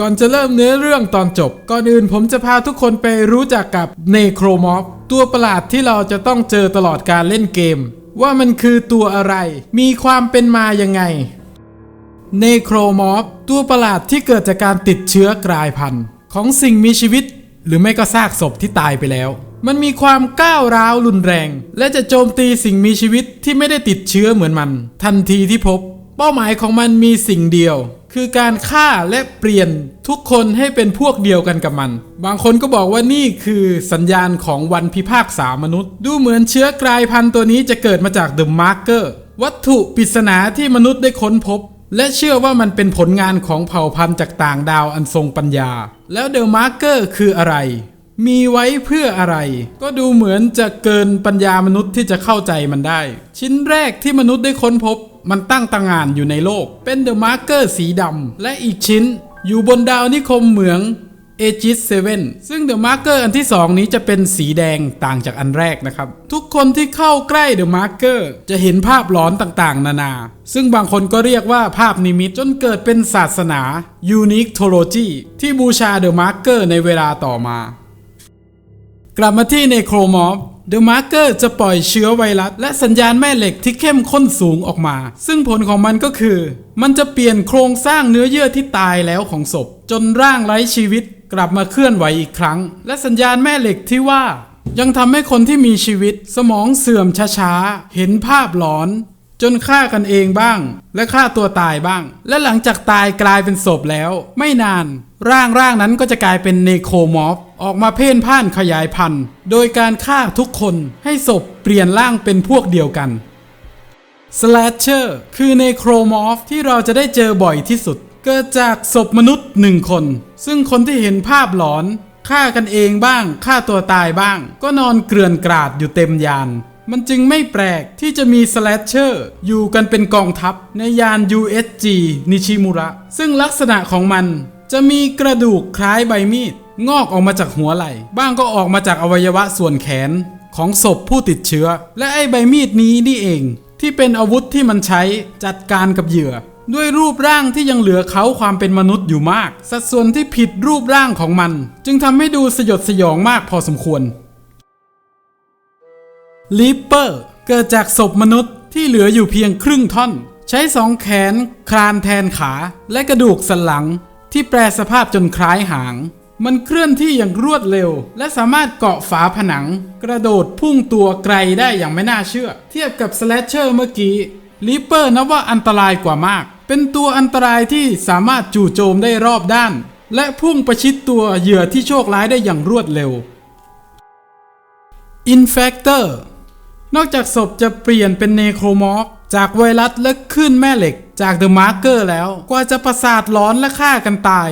ก่อนจะเริ่มเนื้อเรื่องตอนจบ ก่อนอื่นผมจะพาทุกคนไปรู้จักกับเนโครมอฟตัวประหลาดที่เราจะต้องเจอตลอดการเล่นเกม ว่ามันคือตัวอะไร มีความเป็นมายังไงเนโครมอฟตัวประหลาดที่เกิดจากการติดเชื้อกลายพันธุ์ ของสิ่งมีชีวิต หรือไม่ก็ซากศพที่ตายไปแล้ว มันมีความก้าวร้าวรุนแรง และจะโจมตีสิ่งมีชีวิตที่ไม่ได้ติดเชื้อเหมือนมัน ทันทีที่พบ เป้าหมายของมันมีสิ่งเดียว คือการฆ่าและเปลี่ยนทุกคนให้เป็นพวกเดียวกันกับมัน บางคนก็บอกว่านี่คือสัญญาณของวันพิพากษามนุษย์ ดูเหมือนเชื้อกลายพันธุ์ตัวนี้จะเกิดมาจากเดอะมาร์เกอร์วัตถุปริศนาที่มนุษย์ได้ค้นพบ และเชื่อว่ามันเป็นผลงานของเผ่าพันธุ์จากต่างดาวอันทรงปัญญา แล้วเดอะมาร์เกอร์คืออะไร มีไว้เพื่ออะไร ก็ดูเหมือนจะเกินปัญญามนุษย์ที่จะเข้าใจมันได้ ชิ้นแรกที่มนุษย์ได้ค้นพบ มันตั้งตางานอยู่ในโลก เป็นเดอะมาร์เกอร์สีดำและอีกชิ้น อยู่บนดาวนิคมเหมืองเอจิสเซเว่นซึ่งเดอะมาร์เกอร์อันที่ 2 นี้จะเป็นสีแดงต่างจากอันแรกนะครับ ทุกคนที่เข้าใกล้เดอะมาร์เกอร์จะเห็นภาพหลอนต่างๆ นานา ซึ่งบางคนก็เรียกว่าภาพนิมิตจนเกิดเป็นศาสนา Unique t o l o g y ที่บูชาเดอะมาร์เกอร์ในเวลาต่อมา กลับมาที่ในโครมอฟ เดอะมาร์เกอร์จะปล่อยเชื้อไวรัส และสัญญาณแม่เหล็กที่เข้มข้นสูงออกมา ซึ่งผลของมันก็คือ มันจะเปลี่ยนโครงสร้างเนื้อเยื่อที่ตายแล้วของศพ จนร่างไร้ชีวิตกลับมาเคลื่อนไหวอีกครั้ง และสัญญาณแม่เหล็กที่ว่า ยังทำให้คนที่มีชีวิต สมองเสื่อมช้าๆเห็นภาพหลอน จนฆ่ากันเองบ้าง และฆ่าตัวตายบ้าง และหลังจากตายกลายเป็นศพแล้ว ไม่นาน ร่างร่างนั้นก็จะกลายเป็นเนโครมอฟออกมาเพ่นพ่านขยายพันธุ์ โดยการฆ่าทุกคนให้ศพเปลี่ยนร่างเป็นพวกเดียวกันสแลชเชอร์คือเนโครมอฟที่เราจะได้เจอบ่อยที่สุด เกิดจากศพมนุษย์หนึ่งคน ซึ่งคนที่เห็นภาพหลอนฆ่ากันเองบ้างฆ่าตัวตายบ้าง ก็นอนเกลื่อนกราดอยู่เต็มยาน มันจึงไม่แปลกที่จะมีสแลชเชอร์อยู่กันเป็นกองทัพในยาน USG นิชิมุระ ซึ่งลักษณะของมันจะมีกระดูกคล้ายใบมีด งอกออกมาจากหัวไหล่ บ้างก็ออกมาจากอวัยวะส่วนแขนของศพผู้ติดเชื้อ และไอ้ใบมีดนี้นี่เอง ที่เป็นอาวุธที่มันใช้จัดการกับเหยื่อ ด้วยรูปร่างที่ยังเหลือเขาความเป็นมนุษย์อยู่มาก สัดส่วนที่ผิดรูปร่างของมัน จึงทำให้ดูสยดสยองมากพอสมควร ลิปเปอร์เกิดจากศพมนุษย์ที่เหลืออยู่เพียงครึ่งท่อน ใช้สองแขนคลานแทนขา และกระดูกสันหลัง ที่แปรสภาพจนคล้ายหาง มันเคลื่อนที่อย่างรวดเร็ว และสามารถเกาะฝาผนัง กระโดดพุ่งตัวไกลได้อย่างไม่น่าเชื่อ เทียบกับสแลชเชอร์เมื่อกี้ลิปเปอร์นับว่าอันตรายกว่ามาก เป็นตัวอันตรายที่สามารถจู่โจมได้รอบด้าน และพุ่งประชิดตัวเหยื่อที่โชคร้ายได้อย่างรวดเร็ว Infector นอ นอกจากศพจะเปลี่ยนเป็นเนโครมอฟจากไวรัสและขึ้นแม่เหล็กจากเดอะมาร์เกอร์แล้ว กว่าจะประสาทร้อนและฆ่ากันตาย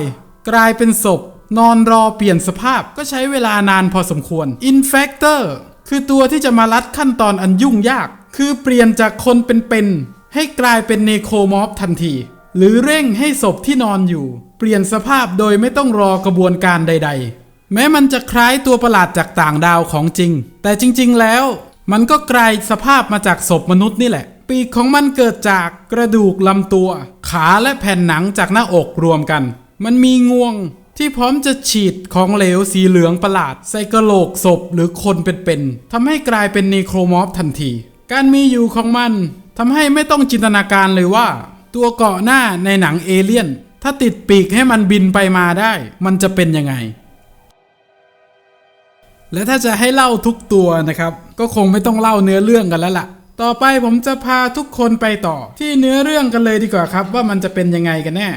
กลายเป็นศพ นอนรอเปลี่ยนสภาพก็ใช้เวลานานพอสมควร Infector คือตัวที่จะมาลัดขั้นตอนอันยุ่งยาก คือเปลี่ยนจากคนเป็นๆให้กลายเป็นเนโครมอฟทันที หรือเร่งให้ศพที่นอนอยู่ เปลี่ยนสภาพโดยไม่ต้องรอกระบวนการใด ๆ แม้มันจะคล้ายตัวประหลาดจากต่างดาวของจริง แต่จริง ๆ แล้ว มันก็กลายสภาพมาจากศพมนุษย์นี่แหละ ปีกของมันเกิดจากกระดูกลำตัว ขาและแผ่นหนังจากหน้าอกรวมกัน มันมีงวงที่พร้อมจะฉีดของเหลวสีเหลืองประหลาด ใส่กระโหลกศพหรือคนเป็นๆทำให้กลายเป็นนีโครมอฟทันที การมีอยู่ของมันทำให้ไม่ต้องจินตนาการเลยว่า ตัวเกาะหน้าในหนังเอเลี่ยน ถ้าติดปีกให้มันบินไปมาได้ มันจะเป็นยังไง และถ้าจะให้เล่าทุกตัวนะครับ ก็คงไม่ต้องเล่าเนื้อเรื่องกันแล้วล่ะ ต่อไปผมจะพาทุกคนไปต่อ ที่เนื้อเรื่องกันเลยดีกว่าครับ ว่ามันจะเป็นยังไงกันแน่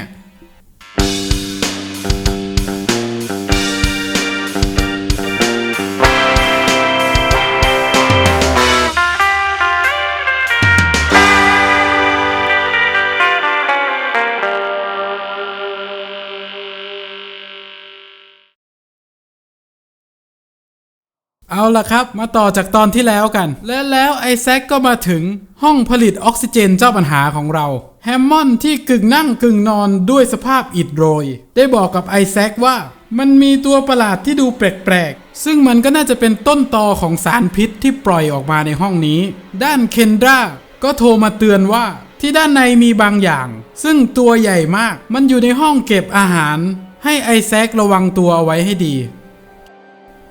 เอาล่ะครับ มาต่อจากตอนที่แล้วกัน และแล้วไอแซคก็มาถึงห้องผลิตออกซิเจนเจ้าปัญหาของเรา แฮมมอนที่กึ่งนั่งกึ่งนอนด้วยสภาพอิดโรย ได้บอกกับไอแซคว่า มันมีตัวประหลาดที่ดูแปลกๆ ซึ่งมันก็น่าจะเป็นต้นตอของสารพิษที่ปล่อยออกมาในห้องนี้ ด้านเคนดราก็โทรมาเตือนว่าที่ด้านในมีบางอย่าง ซึ่งตัวใหญ่มากมันอยู่ในห้องเก็บอาหาร ให้ไอแซคระวังตัวเอาไว้ให้ดี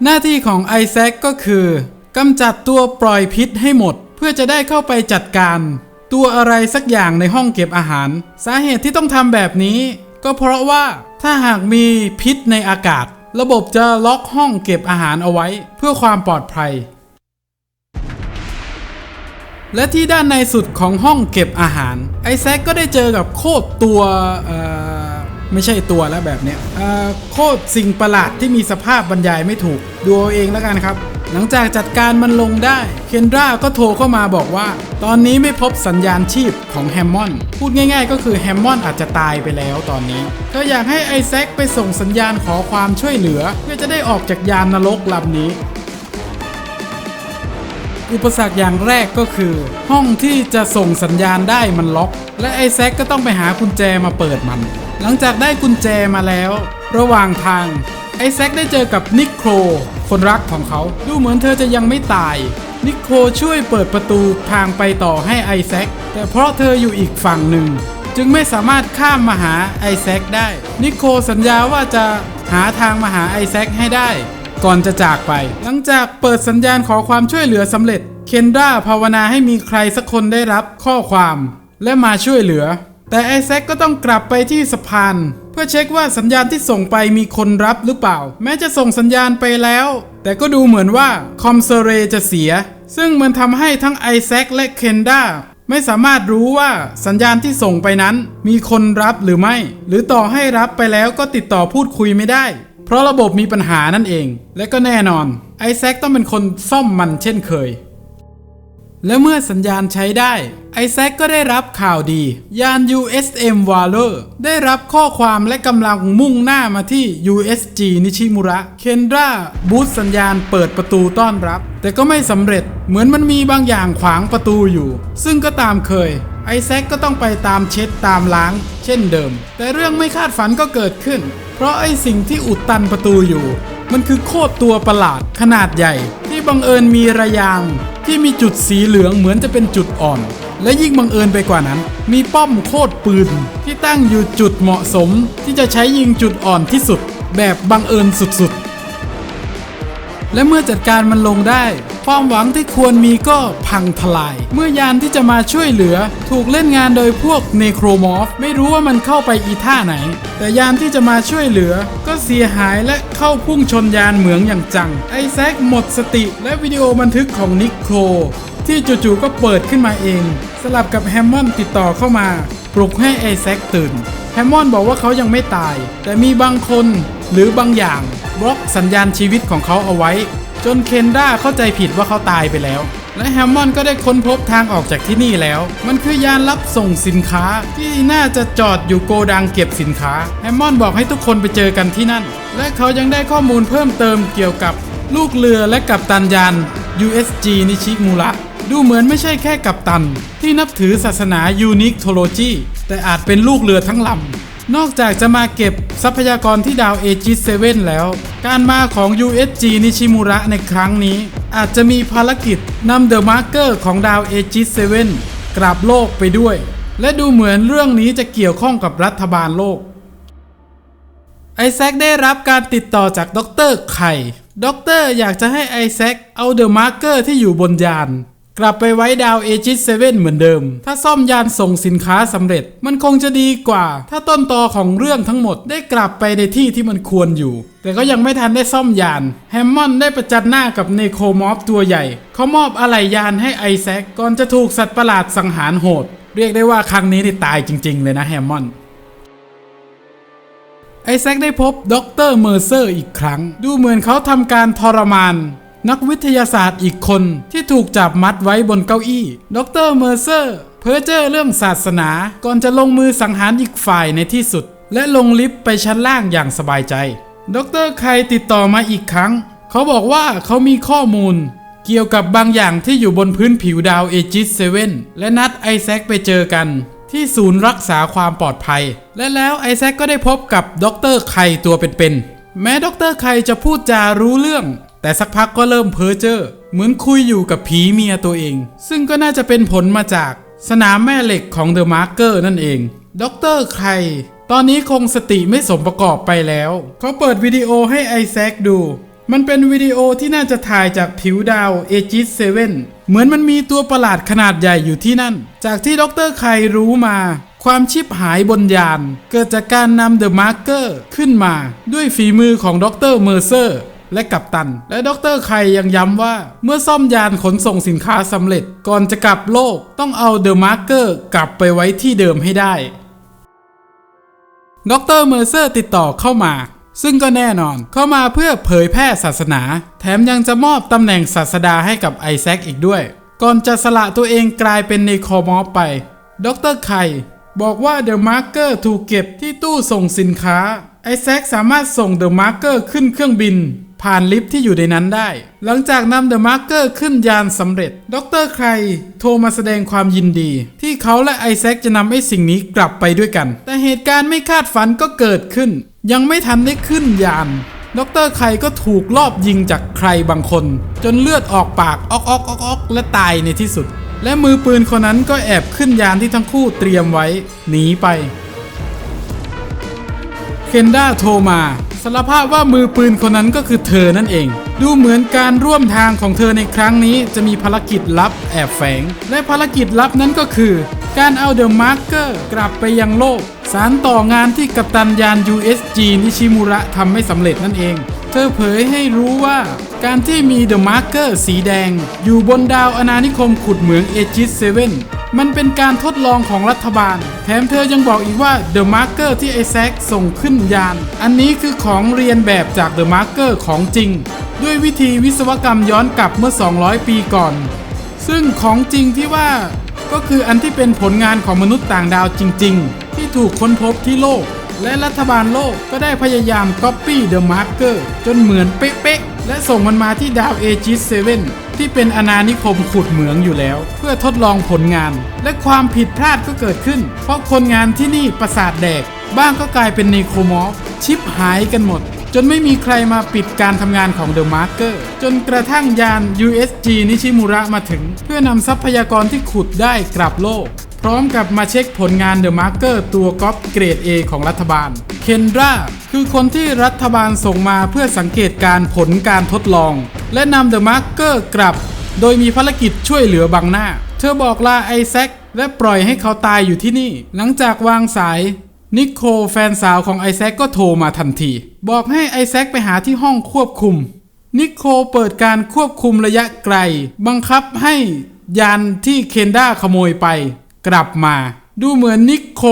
หน้าที่ของไอแซคก็คือกำจัดตัวปล่อยพิษให้หมด เพื่อจะได้เข้าไปจัดการ ตัวอะไรสักอย่างในห้องเก็บอาหาร สาเหตุที่ต้องทำแบบนี้ ก็เพราะว่าถ้าหากมีพิษในอากาศ ระบบจะล็อกห้องเก็บอาหารเอาไว้ เพื่อความปลอดภัย และที่ด้านในสุดของห้องเก็บอาหาร ไอแซคก็ได้เจอกับโคตรตัวเอ่อ ไม่ใช่ตัวแล้วแบบเนี้ยเอ่อโคตรสิ่งประหลาดที่มีสภาพบรรยายไม่ถูก ดูเอาเองแล้วกันครับ หลังจากจัดการมันลงได้ เคนดราก็โทรเข้ามาบอกว่า ตอนนี้ไม่พบสัญญาณชีพของแฮมมอนพูดง่ายๆ ก็คือแฮมมอนอาจจะตายไปแล้วตอนนี้เธออยากให้ไอแซคไปส่งสัญญาณขอความช่วยเหลือ เพื่อจะได้ออกจากยานนรกลำนี้ อุปสรรคอย่างแรกก็คือ ห้องที่จะส่งสัญญาณได้มันล็อก และไอแซคก็ต้องไปหากุญแจมาเปิดมัน หลังจากได้กุญแจมาแล้ว ระหว่างทางไอแซคได้เจอกับนิโครคนรักของเขา ดูเหมือนเธอจะยังไม่ตาย นิโครช่วยเปิดประตูทางไปต่อให้ไอแซคแต่เพราะเธออยู่อีกฝั่งหนึ่ง จึงไม่สามารถข้ามมาหาไอแซคได้ นิโคสัญญาว่าจะหาทางมาหาไอแซคให้ได้ ก่อนจะจากไป หลังจากเปิดสัญญาณขอความช่วยเหลือสำเร็จ เคนดราภาวนาให้มีใครสักคนได้รับข้อความ และมาช่วยเหลือ แต่ไอแซคก็ต้องกลับไปที่สะพานเพื่อเช็คว่าสัญญาณที่ส่งไปมีคนรับหรือเปล่า แม้จะส่งสัญญาณไปแล้ว แต่ก็ดูเหมือนว่าคอมเซเรจะเสีย ซึ่งมันทำให้ทั้งไอแซคและเคนดราไม่สามารถรู้ว่าสัญญาณที่ส่งไปนั้น มีคนรับหรือไม่ หรือต่อให้รับไปแล้วก็ติดต่อพูดคุยไม่ได้ เพราะระบบมีปัญหานั่นเอง และก็แน่นอน ไอแซคต้องเป็นคนซ่อมมันเช่นเคย และเมื่อสัญญาณใช้ได้ ไอแซคก็ได้รับข่าวดี ยาน USM Valor ได้รับข้อความและกำลังมุ่งหน้ามาที่ USG นิชิมุระ เคนดราบูตสัญญาณเปิดประตูต้อนรับ แต่ก็ไม่สำเร็จเหมือนมันมีบางอย่างขวางประตูอยู่ ซึ่งก็ตามเคยไอแซคก็ต้องไปตามเช็ดตามล้าง เช่นเดิม แต่เรื่องไม่คาดฝันก็เกิดขึ้น เพราะไอสิ่งที่อุดตันประตูอยู่ มันคือโคตรตัวประหลาดขนาดใหญ่ ที่บังเอิญมีระยางที่มีจุดสีเหลืองเหมือนจะเป็นจุดอ่อน และยิ่งบังเอิญไปกว่านั้น มีป้อมโคตรปืน ที่ตั้งอยู่จุดเหมาะสม ที่จะใช้ยิงจุดอ่อนที่สุด แบบบังเอิญสุดๆ และเมื่อจัดการมันลงได้ ความหวังที่ควรมีก็พังทลาย เมื่อยานที่จะมาช่วยเหลือ ถูกเล่นงานโดยพวกเนโครมอร์ฟไม่รู้ว่ามันเข้าไปอีท่าไหน แต่ยานที่จะมาช่วยเหลือ ก็เสียหายและเข้าพุ่งชนยานเหมืองอย่างจัง ไอแซคหมดสติ และวิดีโอบันทึกของนิโครที่จู่ๆก็เปิดขึ้นมาเอง สลับกับแฮมมอนติดต่อเข้ามา ปลุกให้ไอแซคตื่นแฮมมอนบอกว่าเขายังไม่ตาย แต่มีบางคนหรือบางอย่าง บล็อกสัญญาณชีวิตของเขาเอาไว้ จนเคนด้าเข้าใจผิดว่าเขาตายไปแล้ว และแฮมมอนด์ก็ได้ค้นพบทางออกจากที่นี่แล้ว มันคือยานรับส่งสินค้าที่น่าจะจอดอยู่โกดังเก็บสินค้าแฮมมอนด์บอกให้ทุกคนไปเจอกันที่นั่น และเขายังได้ข้อมูลเพิ่มเติมเกี่ยวกับลูกเรือและกัปตันยาน USG นิชิมุระดูเหมือนไม่ใช่แค่กัปตัน ที่นับถือศาสนายูนิคโทโลจีแต่อาจเป็นลูกเรือทั้งลำ นอกจากจะมาเก็บทรัพยากรที่ดาวเอจิสเซเว่นแล้ว การมาของ USG นิชิมุระในครั้งนี้ อาจจะมีภารกิจนำเดอะมาร์เกอร์ของดาวเอจิสเซเว่นกลับโลกไปด้วย และดูเหมือนเรื่องนี้จะเกี่ยวข้องกับรัฐบาลโลก ไอแซคได้รับการติดต่อจากดรไข่ด็อกเตอร์อยากจะให้ไอแซคเอาเดอะมาร์เกอร์ที่อยู่บนยาน กลับไปไว้ดาวเอจิสเซเว่นเหมือนเดิม ถ้าซ่อมยานส่งสินค้าสำเร็จ มันคงจะดีกว่า ถ้าต้นตอของเรื่องทั้งหมดได้กลับไปในที่ที่มันควรอยู่ แต่ก็ยังไม่ทันได้ซ่อมยาน แฮมมอนด์ได้ประจันหน้ากับเนโคมอฟตัวใหญ่ เขามอบอะไหล่ยานให้ไอแซคก่อนจะถูกสัตว์ประหลาดสังหารโหด เรียกได้ว่าครั้งนี้นี่ตายจริง ๆ เลยนะแฮมมอนด์ไอแซคได้พบด็อกเตอร์เมอร์เซอร์อีกครั้ง ดูเหมือนเขาทำการทรมาน นักวิทยาศาสตร์อีกคนที่ถูกจับมัดไว้บนเก้าอี้ ดรเมอร์เซอร์ เพ้อเจ้อเรื่องศาสนา ก่อนจะลงมือสังหารอีกฝ่ายในที่สุด และลงลิฟต์ไปชั้นล่างอย่างสบายใจ ดรไคติดต่อมาอีกครั้ง เขาบอกว่าเขามีข้อมูล เกี่ยวกับบางอย่างที่อยู่บนพื้นผิวดาวเอจิสเซเว่นและนัดไอแซคไปเจอกัน ที่ศูนย์รักษาความปลอดภัย และแล้วไอแซคก็ได้พบกับดรไข่ตัวเป็นๆแม้ดรไข่จะพูดจารู้เรื่อง แต่สักพักก็เริ่มเพ้อเจ้อเหมือนคุยอยู่กับผีเมียตัวเอง ซึ่งก็น่าจะเป็นผลมาจากสนามแม่เหล็กของเดอะมาร์เกอร์นั่นเองด็อกเตอร์ไข่ตอนนี้คงสติไม่สมประกอบไปแล้ว เขาเปิดวิดีโอให้ไอแซคดู มันเป็นวิดีโอที่น่าจะถ่ายจากผิวดาวเอจิสเซเว่นเหมือนมันมีตัวประหลาดขนาดใหญ่อยู่ที่นั่น จากที่ด็อกเตอร์ไครู้มา ความชิบหายบนยาน เกิดจากการนำเดอะมาร์เกอร์ขึ้นมาด้วยฝีมือของดรเมอร์เซอร์ และกัปตัน และดรไคยังย้ำว่า เมื่อซ่อมยานขนส่งสินค้าสำเร็จก่อนจะกลับโลกต้องเอาเดอะมาร์เกอร์กลับไปไว้ที่เดิมให้ได้ดรเมอร์เซอร์ติดต่อเข้ามา ซึ่งก็แน่นอนเข้ามาเพื่อเผยแพร่ศาสนา แถมยังจะมอบตำแหน่งศาสดาให้กับไอแซคอีกด้วย ก่อนจะสละตัวเองกลายเป็นเนโครมอฟไปดรไคบอกว่าเดอะมาร์เกอร์ถูกเก็บที่ตู้ส่งสินค้า ไอแซคสามารถส่งเดอะมาร์เกอร์ขึ้นเครื่องบิน ผ่านลิฟต์ที่อยู่ในนั้นได้ หลังจากนำเดอะมาร์เกอร์ขึ้นยานสำเร็จ ดรไครโทรมาแสดงความยินดี ที่เขาและไอแซคจะนำไอ้สิ่งนี้กลับไปด้วยกัน แต่เหตุการณ์ไม่คาดฝันก็เกิดขึ้น ยังไม่ทันได้ขึ้นยาน ดรไครก็ถูกลอบยิงจากใครบางคน จนเลือดออกปากออกออกออกออกและตายในที่สุด และมือปืนคนนั้นก็แอบขึ้นยานที่ทั้งคู่เตรียมไว้หนีไปเคนด้าโทรมา สารภาพว่ามือปืนคนนั้นก็คือเธอนั่นเอง ดูเหมือนการร่วมทางของเธอในครั้งนี้จะมีภารกิจลับแอบแฝง และภารกิจลับนั้นก็คือ การเอาเดอะมาร์เกอร์กลับไปยังโลก สารต่องานที่กัปตันยาน USG นิชิมุระทำไม่สำเร็จนั่นเอง เธอเผยให้รู้ว่าการที่มีเดอะมาร์เกอร์สีแดง อยู่บนดาวอนานิคมขุดเหมืองเอจิสเซเว่น มันเป็นการทดลองของรัฐบาล แถมเธอยังบอกอีกว่าเดอะมาร์เกอร์ที่ไอแซคส่งขึ้นยาน อันนี้คือของเรียนแบบจากเดอะมาร์เกอร์ของจริง ด้วยวิธีวิศวกรรมย้อนกลับเมื่อ 200 ปีก่อน ซึ่งของจริงที่ว่าก็คืออันที่เป็นผลงานของมนุษย์ต่างดาวจริง ๆ ที่ถูกค้นพบที่โลก และรัฐบาลโลกก็ได้พยายามก๊อปปี้เดอะมาร์เกอร์จนเหมือนเป๊ะๆและส่งมันมาที่ดาวเอจิสเซเว่น ที่เป็นอาณานิคมขุดเหมืองอยู่แล้ว เพื่อทดลองผลงาน และความผิดพลาดก็เกิดขึ้น เพราะคนงานที่นี่ประสาทแดก บ้างก็กลายเป็นเนโครมอฟชิปหายกันหมด จนไม่มีใครมาปิดการทำงานของเดอะมาร์เกอร์จนกระทั่งยาน USG นิชิมุระมาถึง เพื่อนำทรัพยากรที่ขุดได้กลับโลก พร้อมกับมาเช็คผลงานเดอะมาร์เกอร์ตัวก๊อปเกรด A ของรัฐบาล เคนดราคือคนที่รัฐบาลส่งมาเพื่อสังเกตการผลการทดลอง และนำเดอะมาร์เกอร์กลับ โดยมีภารกิจช่วยเหลือบังหน้า เธอบอกลาไอแซคและปล่อยให้เขาตายอยู่ที่นี่ หลังจากวางสายนิโคลแฟนสาวของไอแซคก็โทรมาทันที บอกให้ไอแซคไปหาที่ห้องควบคุม นิโคลเปิดการควบคุมระยะไกล บังคับให้ยานที่เคนด้าขโมยไป กลับมา ดูเหมือนนิโคล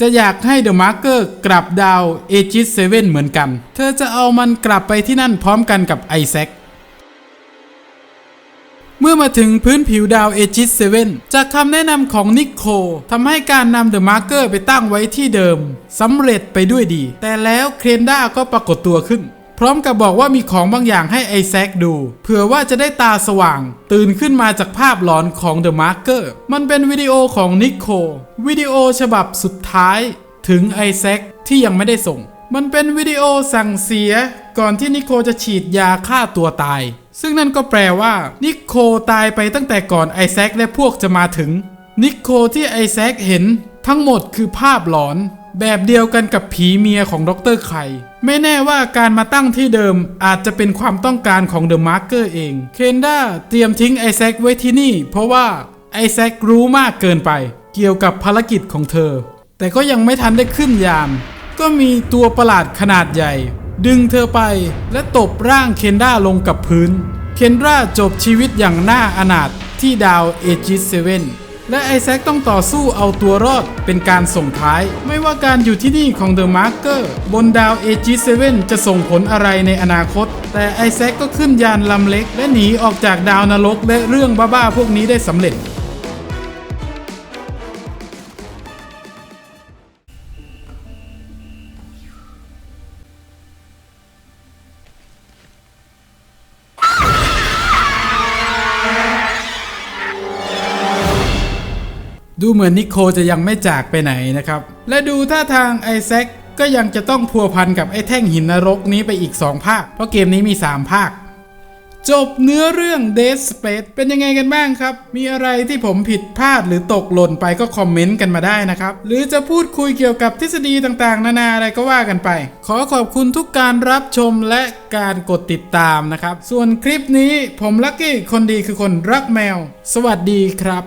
จะอยากให้เดอะมาร์เกอร์กลับดาวเอจิสเซเว่นเหมือนกัน เธอจะเอามันกลับไปที่นั่นพร้อมกันกับไอแซคเมื่อมาถึงพื้นผิวดาวเอจิสเซเว่นจากคำแนะนำของนิโคทำให้การนำเดอะมาร์เกอร์ไปตั้งไว้ที่เดิมสำเร็จไปด้วยดี แต่แล้วเครนด้าก็ปรากฏตัวขึ้น พร้อมกับบอกว่ามีของบางอย่างให้ไอแซคดู เผื่อว่าจะได้ตาสว่าง ตื่นขึ้นมาจากภาพหลอนของเดอะมาร์เกอร์มันเป็นวิดีโอของนิโควิดีโอฉบับสุดท้ายถึงไอแซคที่ยังไม่ได้ส่ง มันเป็นวิดีโอสั่งเสีย ก่อนที่นิโคจะฉีดยาฆ่าตัวตาย ซึ่งนั่นก็แปลว่า นิโคตายไปตั้งแต่ก่อนไอแซคและพวกจะมาถึง นิโคที่ไอแซคเห็นทั้งหมดคือภาพหลอน แบบเดียวกันกับผีเมียของดรไข่ไม่แน่ว่าการมาตั้งที่เดิมอาจจะเป็นความต้องการของเดอะมาร์เกอร์เอง เคนด้าเตรียมทิ้งไอแซคไว้ที่นี่ เพราะว่าไอแซครู้มากเกินไป เกี่ยวกับภารกิจของเธอ แต่ก็ยังไม่ทันได้ขึ้นยาน ก็มีตัวประหลาดขนาดใหญ่ ดึงเธอไปและตบร่างเคนด้าลงกับพื้น เคนด้าจบชีวิตอย่างน่าอนาถที่ดาวเอจิสเซเว่น และไอแซคต้องต่อสู้เอาตัวรอดเป็นการส่งท้าย ไม่ว่าการอยู่ที่นี่ของเดอะมาร์เกอร์บนดาวเอจิเซเว่นจะส่งผลอะไรในอนาคต แต่ไอแซคก็ขึ้นยานลำเล็ก และหนีออกจากดาวนรกและเรื่องบ้าๆพวกนี้ได้สำเร็จ ดูเหมือนนิโคจะยังไม่จากไปไหนนะครับ และดูท่าทางไอแซคก็ยังจะต้องพัวพันกับไอ้แท่งหินนรกนี้ไปอีก 2 ภาค เพราะเกมนี้มี 3 ภาค จบเนื้อเรื่อง Dead Space เป็นยังไงกันบ้างครับ มีอะไรที่ผมผิดพลาดหรือตกหล่นไปก็คอมเมนต์กันมาได้นะครับ หรือจะพูดคุยเกี่ยวกับทฤษฎีต่างๆ นานาอะไรก็ว่ากันไป ขอขอบคุณทุกการรับชมและการกดติดตามนะครับ ส่วนคลิปนี้ผมลักกี้คนดีคือคนรักแมว สวัสดีครับ